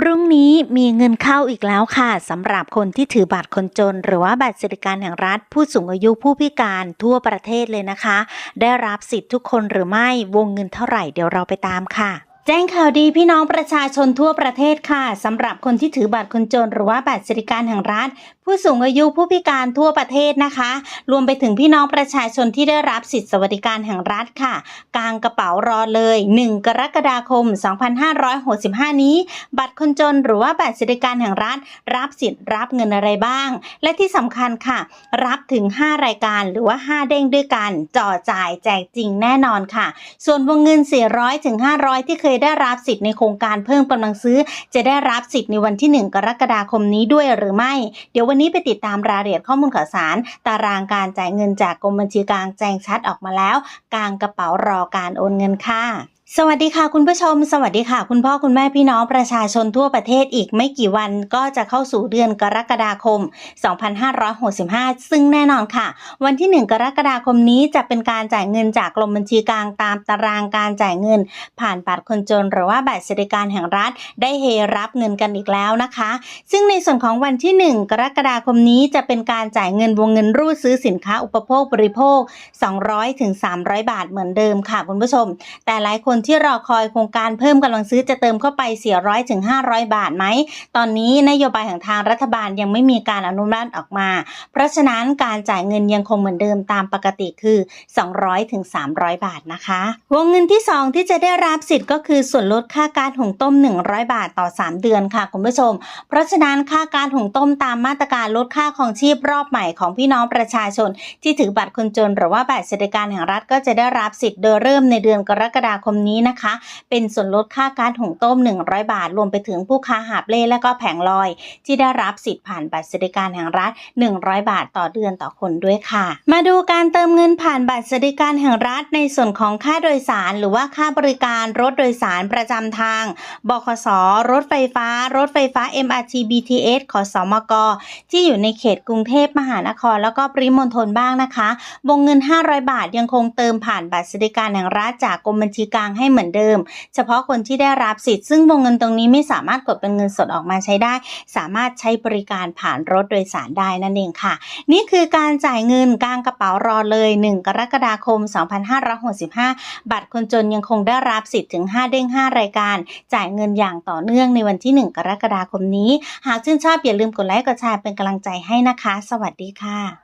พรุ่งนี้มีเงินเข้าอีกแล้วค่ะสำหรับคนที่ถือบัตรคนจน หรือว่าบัตรสวัสดิการแห่งรัฐ ผู้สูงอายุผู้พิการทั่วประเทศเลยนะคะ ได้รับสิทธิ์ทุกคนหรือไม่วงเงินเท่าไหร่เดี๋ยวเราไปตามค่ะแจ้งข่าวดีพี่น้องประชาชนทั่วประเทศค่ะสำหรับคนที่ถือบัตรคนจนหรือว่าบัตรสวัสดิการแห่งรัฐ ผู้สูงอายุผู้พิการทั่วประเทศนะคะ รวมไปถึงพี่น้องประชาชนที่ได้รับสิทธิสวัสดิการแห่งรัฐค่ะ กลางกระเป๋ารอเลย 1 กรกฎาคม 2565 นี้ บัตรคนจนหรือว่าบัตรสวัสดิการแห่งรัฐ รับสิทธิ์รับเงินอะไรบ้าง และที่สำคัญค่ะ รับถึง 5 รายการหรือว่า 5 เด้งด้วยกันจ่อจ่ายแจกจริงแน่นอนค่ะ ส่วนวงเงิน 400ถึง500 ที่เคยได้รับสิทธิ์ในโครงการเพิ่มกำลังซื้อ จะได้รับสิทธิ์ในวันที่ 1 กรกฎาคมนี้ด้วยหรือไม่ เดี๋ยววันนี้ไปติดตามรายละเอียดข้อมูลข่าวสาร ตารางการจ่ายเงินจากกรมบัญชีกลางแจ้งชัดออกมาแล้ว กลางกระเป๋ารอการโอนเงินค่ะ สวัสดีค่ะคุณผู้ชม สวัสดีค่ะ คุณพ่อคุณแม่พี่น้องประชาชนทั่วประเทศอีกไม่กี่วันก็จะเข้าสู่เดือนกรกฎาคม 2565 ซึ่งแน่นอนค่ะ วันที่ 1 กรกฎาคมนี้จะเป็นการจ่ายเงินจากกรมบัญชีกลางตามตารางการจ่ายเงิน ผ่านบัตรคนจนหรือว่าบัตรสวัสดิการแห่งรัฐ ได้เฮรับเงินกันอีกแล้วนะคะ ซึ่งในส่วนของวันที่ 1 กรกฎาคมนี้จะเป็นการจ่ายเงินวงเงินรูดซื้อสินค้าอุปโภคบริโภค 200ถึง300 บาทเหมือนเดิมค่ะ คุณผู้ชม แต่หลายคนที่รอคอยโครงการเพิ่มกำลังซื้อจะเติมเข้าไป 400ถึง500 บาทไหม ตอนนี้นโยบายของทางรัฐบาลยังไม่มีการอนุมัติออกมา เพราะฉะนั้นการจ่ายเงินยังคงเหมือนเดิมตามปกติคือ 200ถึง300 บาทนะคะ วงเงินที่ 2 ที่จะได้รับสิทธิ์ก็คือส่วนลดค่าการหุงต้ม 100 บาทต่อ 3 เดือนค่ะคุณผู้ชม เพราะฉะนั้นค่าการหุงต้มตามมาตรการลดค่าของชีพรอบใหม่ของพี่น้องประชาชน ที่ถือบัตรคนจน หรือว่าบัตรสวัสดิการแห่งรัฐก็จะได้รับสิทธิ์โดยเริ่มในเดือนกรกฎาคมนี้นะคะ เป็นส่วนลดค่าการหุงต้ม 100 บาท รวมไปถึงผู้ค้าหาบเล่และก็แผงลอย ที่ได้รับสิทธิ์ผ่านบัตรสวัสดิการแห่งรัฐ 100 บาทต่อเดือนต่อคนด้วยค่ะ มาดูการเติมเงินผ่านบัตรสวัสดิการแห่งรัฐ ในส่วนของค่าโดยสาร หรือว่าค่าบริการรถโดยสารประจำทาง บขส รถไฟฟ้า รถไฟฟ้า MRT BTS ขอสมก ที่อยู่ในเขตกรุงเทพมหานคร แล้วก็ปริมณฑลบ้างนะคะ วงเงิน 500 บาทยังคงเติมผ่านบัตรสวัสดิการแห่งรัฐจากกรมบัญชีกลางให้เหมือนเดิม เฉพาะคนที่ได้รับสิทธิ์ซึ่งวงเงินตรงนี้ไม่สามารถกดเป็นเงินสดออกมาใช้ได้ สามารถใช้บริการผ่านรถโดยสารได้นั่นเองค่ะ นี่คือการจ่ายเงินกลางกระเป๋ารอเลย 1 กรกฎาคม 2565 บัตรคนจนยังคงได้รับสิทธิ์ถึง 5 เด้ง 5 รายการ จ่ายเงินอย่างต่อเนื่องในวันที่ 1 กรกฎาคมนี้ หากชื่นชอบอย่าลืมกดไลค์กดแชร์เป็นกำลังใจให้นะคะ สวัสดีค่ะ